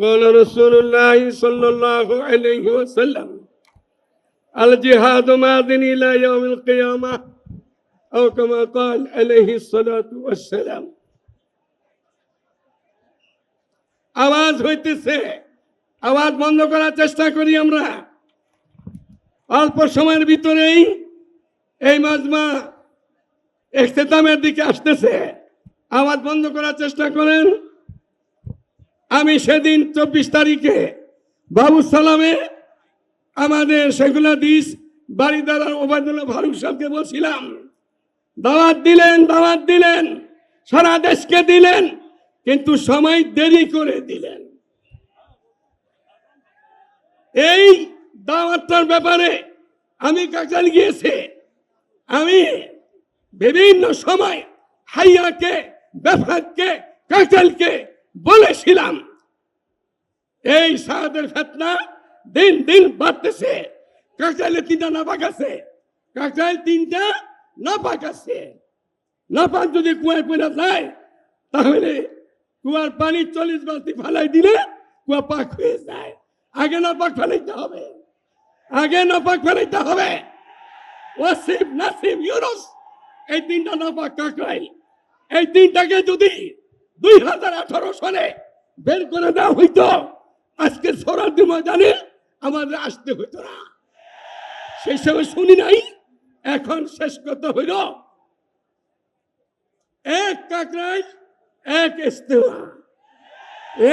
قال رسول الله صلى الله عليه وسلم الجهاد ماض إلى يوم القيامة أو كما قال عليه الصلاة والسلام আওয়াজ হইতেছে আওয়াজ বন্ধ করার চেষ্টা করি আমরা অল্প সময়ের ভিতরেই এই মাজমা ইখতেতামের দিকে আসতেছে আওয়াজ বন্ধ করার চেষ্টা করেন আমি সেদিন চব্বিশ তারিখে বাবু সালামে আমাদের সেগুলা দিস বাড়িদার ওবায়দুল্লাহ ফারুক সাহেবকে বলছিলাম, দাওয়াত দিলেন দাওয়াত দিলেন, সারা দেশকে দিলেন, কিন্তু সময় দেরি করে দিলেন। এই দাওয়াতটার ব্যাপারে আমি কাকাল গিয়েছে, আমি বিভিন্ন সময় হাইয়াকে, বেফাককে কাকালকে বলেছিলাম, এই সাহাদের ফেতনা দিন দিন বাড়তেছে। কাকালে তিনটা নাপাক আছে। কাকাল তিনটা নাপাক আছে। নাপাক যদি কুয়ায় পড়ে যায়, তাহলে কুয়ার পানি চল্লিশ বালতি ফালাই দিলে কুয়া পাক হয়ে যায়। আগে নাপাক ফেলাইতে হবে। আগে নাপাক ফেলাইতে হবে। ওয়াসিফ নাসিম ইউনুস, এই তিনটা নাপাক কাকরাই এই তিনটাকে যদি দুই হাজার আঠারো সালে বের করে দেওয়া হইতো। আজকে সরাদি ময়দানে আমাদের আসতে হইতো না। সেই সময় শুনি নাই, এখন শেষ করতে হইল। এক কাকরাই এক ইস্তেমা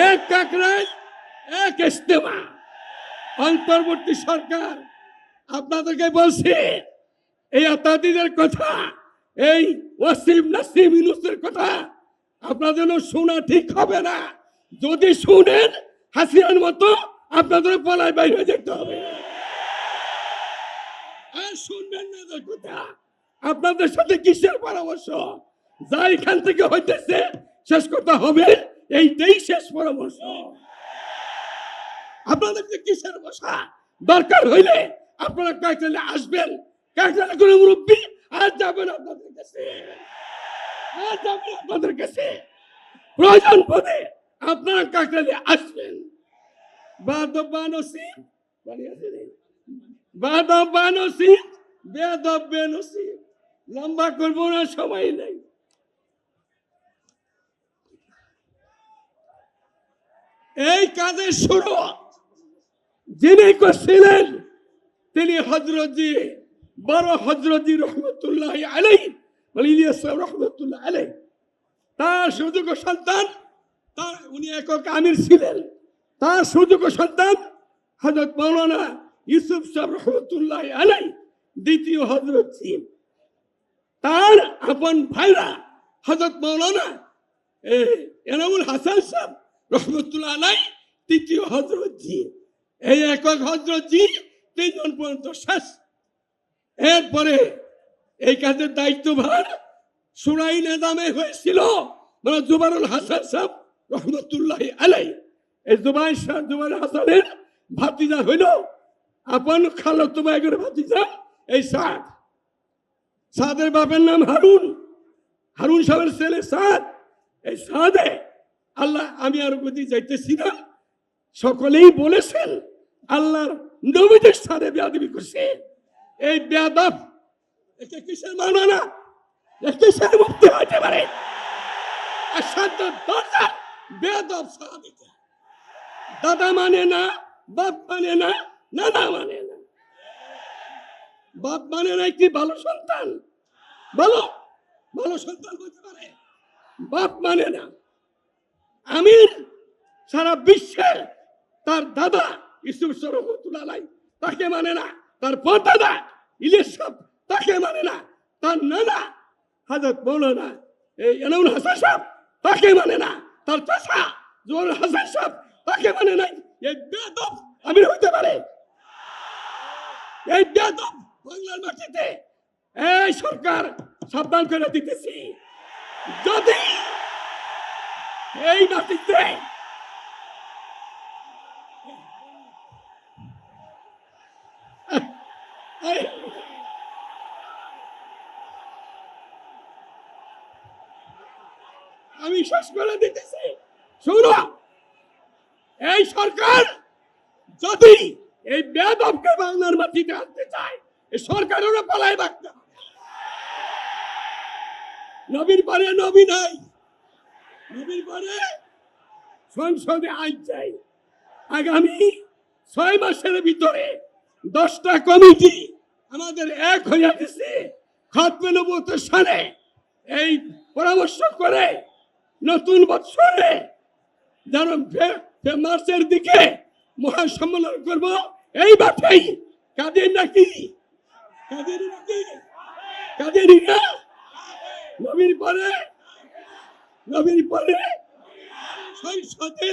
এক কাকরাই এক ইস্তেমা অন্তর্বর্তী সরকার, আপনাদেরকে বলছে, এই আতাদিদের কথা, এই ওয়াসিম নাসিম ইউনুসের কথা আপনাদের শোনা ঠিক হবে না। যদি শুনেন হাসিয়ার মতো আপনাদের পলায় বাইরে যেতে হবে। আর শুনবেন না এদের কথা, আপনাদের সাথে কিসের পরামর্শ? যা এখান থেকে হইতেছে, শেষ কথা হবে, এইটাই শেষ পরামর্শ। আপনাদেরকে কিসের বসা? দরকার হইলে আপনারা কাইটালে আসবেন। কাইটালে কোনো মুরব্বী আর যাবেন আপনাদের কাছে। আর যাবেন আপনাদের কাছে প্রয়োজন পদে আপনারা কাইটালে আসবেন। বাদবানসি বাদবানসি বেদব বেনসি লম্বা করব না, সময় নেই। এই কাজের শুরু যিনি করছিলেন, তিনি হজরতজি বড় হজরতজি রহমতুল্লাহ আলাই ইলিয়াস রহমতুল্লাহ আলাই তার সুযোগ্য সন্তান, তার, উনি একক আমির ছিলেন। তার সুযোগ্য সন্তান হজরত মৌলানা ইউসুফ সাহেব রহমতুল্লাহ আলাই দ্বিতীয় হজরত ছিলেন তার আপন ভাইরা হজরত মৌলানা এনামুল হাসান সাহেব রহমতুল্লাহ আলাই তৃতীয় হজরত জি এই একক হজরত জি তিনজন পর্যন্ত শেষ। এরপরে এই কাজের দায়িত্বভার সুরাই নেদামে হয়েছিল মানে জুবারুল হাসান সাহেব রহমতুল্লাহ আলাই এই জুবাই সাহেব, জুবাইর হাসানের ভাতিজা হইল আপন খালত বাইকের ভাতিজা এই সাদ। সাদের বাপের নাম হারুন। হারুন সাহেবের ছেলে সাদ। এই সাদে আল্লাহ, আমি আর গতি যাইতেছি না। সকলেই বলেছেন, আল্লাহর নবীদের সাথে বেয়াদবি করছে। এই বেয়াদব একে কিসের না কিসের মুক্তি হইতে পারে? আর শান্ত দরজা বেয়াদব সাহাবিকা। দাদা মানে না, বাপ মানে না, নানা মানে না। বাপ মানে না কি ভালো সন্তান। ভালো ভালো সন্তান হতে পারে? বাপ মানে না। আমির সারা বিশ্বের তার দাদা ইসুফ সরহমতুল্লাহ তাকে মানে না, তার পরদাদা ইলিশ সাহেব। তাকে মানে না, তার নানা, হাজরত মৌলানা এই এনাউল হাসান সাহেব, তাকে মানে না, তার চাষা জোয়ার হাসান সাহেব, তাকে মানে নাই, এই বেদব আমির হইতে পারে। এই বেদব বাংলার মাটিতে এই সরকার সাবধান করে দিতেছি। যদি এই মাটিতে এই আমি শেষ করে দিতেছি। শুনো, এই সরকার যদি এই বেদবকে বাংলার মাটিতে আনতে চায় এই সরকারেরও পালায় রাখতে নবীর পরে নবী নাই, নবীর পরে সংসদে আইন চাই। আগামী ছয় মাসের ভিতরে দশটা কমিটি আমাদের এক হইয়া গেছে। খতমে নবুয়তের সানে এই পরামর্শ করে নতুন বৎসরে যেন মার্চের দিকে মহাসম্মেলন করব। এই বাটেই কাদের নাকি? কাদের নাকি? কাদের নবীর পরে? নবীর পরে? সংসদে?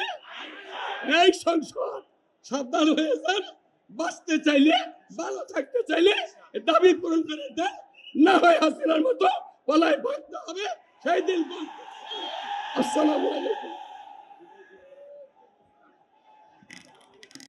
এই সংসদ সাবধান হয়ে যান, বাঁচতে চাইলে, ভালো থাকতে চাইলে দাবি পূরণ করে দেন। না হয় হাসিনার মতো পলায় ভাগতে হবে, সেই দিন বলতে Assalamu alaikum.